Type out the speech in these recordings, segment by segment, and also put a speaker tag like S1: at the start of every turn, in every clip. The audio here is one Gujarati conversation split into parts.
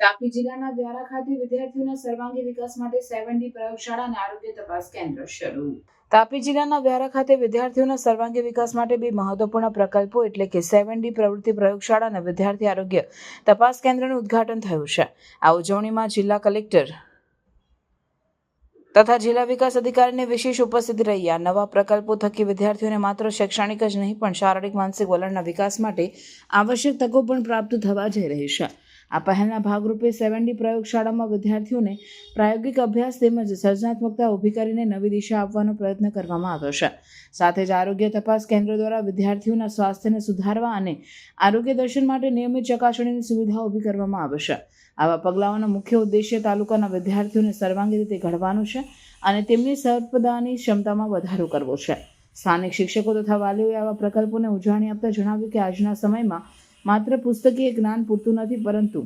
S1: તાપી જિલ્લાના વ્યારા ખાતે વિદ્યાર્થીઓના સર્વાંગી વિકાસ માટે સેવન પ્રયોગશાળા અને આરોગ્ય તપાસ કેન્દ્ર શરૂ. તાપી જિલ્લાના વ્યારા ખાતે વિદ્યાર્થીઓના સર્વાંગી વિકાસ માટે બે મહત્વપૂર્ણ પ્રકલ્પો એટલે કે સેવન ડી પ્રવૃત્તિ પ્રયોગશાળા અને વિદ્યાર્થી આરોગ્ય તપાસ કેન્દ્રનું ઉદ્ઘાટન થયું છે. આ ઉજવણીમાં જિલ્લા કલેક્ટર તથા જિલ્લા વિકાસ અધિકારીની વિશેષ ઉપસ્થિતિ રહી આ નવા પ્રકલ્પો થકી વિદ્યાર્થીઓને માત્ર શૈક્ષણિક જ નહીં, પણ શારીરિક, માનસિક વલણના વિકાસ માટે આવશ્યક તકો પણ પ્રાપ્ત થવા જઈ રહી છે. આ પહેલના ભાગરૂપે સેવન પ્રયોગશાળામાં વિદ્યાર્થીઓને પ્રાયોગિક અભ્યાસ તેમજ સર્જનાત્મકતા ઊભી કરીને નવી દિશા આપવાનો પ્રયત્ન કરવામાં આવ્યો છે. સાથે જ આરોગ્ય તપાસ કેન્દ્રો દ્વારા વિદ્યાર્થીઓના સ્વાસ્થ્યને સુધારવા અને આરોગ્ય દર્શન માટે નિયમિત ચકાસણીની સુવિધા ઊભી કરવામાં આવશે આવા પગલાઓનો મુખ્ય ઉદ્દેશ્ય તાલુકાના વિદ્યાર્થીઓને સર્વાંગી રીતે ઘડવાનું છે અને તેમની સર્પદાની ક્ષમતામાં વધારો કરવો છે. સ્થાનિક શિક્ષકો તથા વાલીઓએ આવા પ્રકલ્પોને ઉજાણી આપતા જણાવ્યું કે આજના સમયમાં માત્ર પુસ્તકીય જ્ઞાન પૂરતું નથી, પરંતુ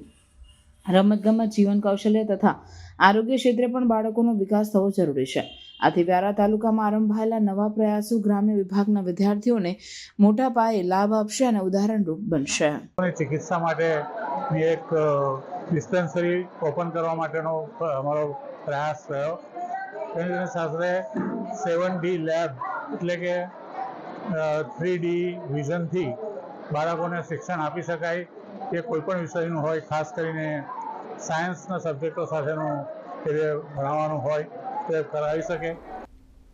S1: રમતગમત, જીવન કૌશલ્ય તથા આરોગ્ય ક્ષેત્રે પણ બાળકોનો વિકાસ થવો જરૂરી છે. આથી વ્યારા તાલુકામાં આરંભાયેલા નવા પ્રયાસો ગ્રામ્ય વિભાગના વિદ્યાર્થીઓને મોટા પાયે લાભ આપશે અને ઉદાહરણરૂપ બનશે.
S2: ચિકિત્સા માટે એક ડિસ્પેન્સરી ઓપન કરવા માટેનો અમારો પ્રયાસ થયો. તેની સાથે સેવન ડી લેબ એટલે કે થ્રી ડી વિઝનથી બાળકોને શિક્ષણ આપી શકાય કે કોઈપણ વિષયનું હોય, ખાસ કરીને સાયન્સના સબ્જેક્ટો સાથેનું એ ભણાવવાનું હોય તે કરાવી શકે.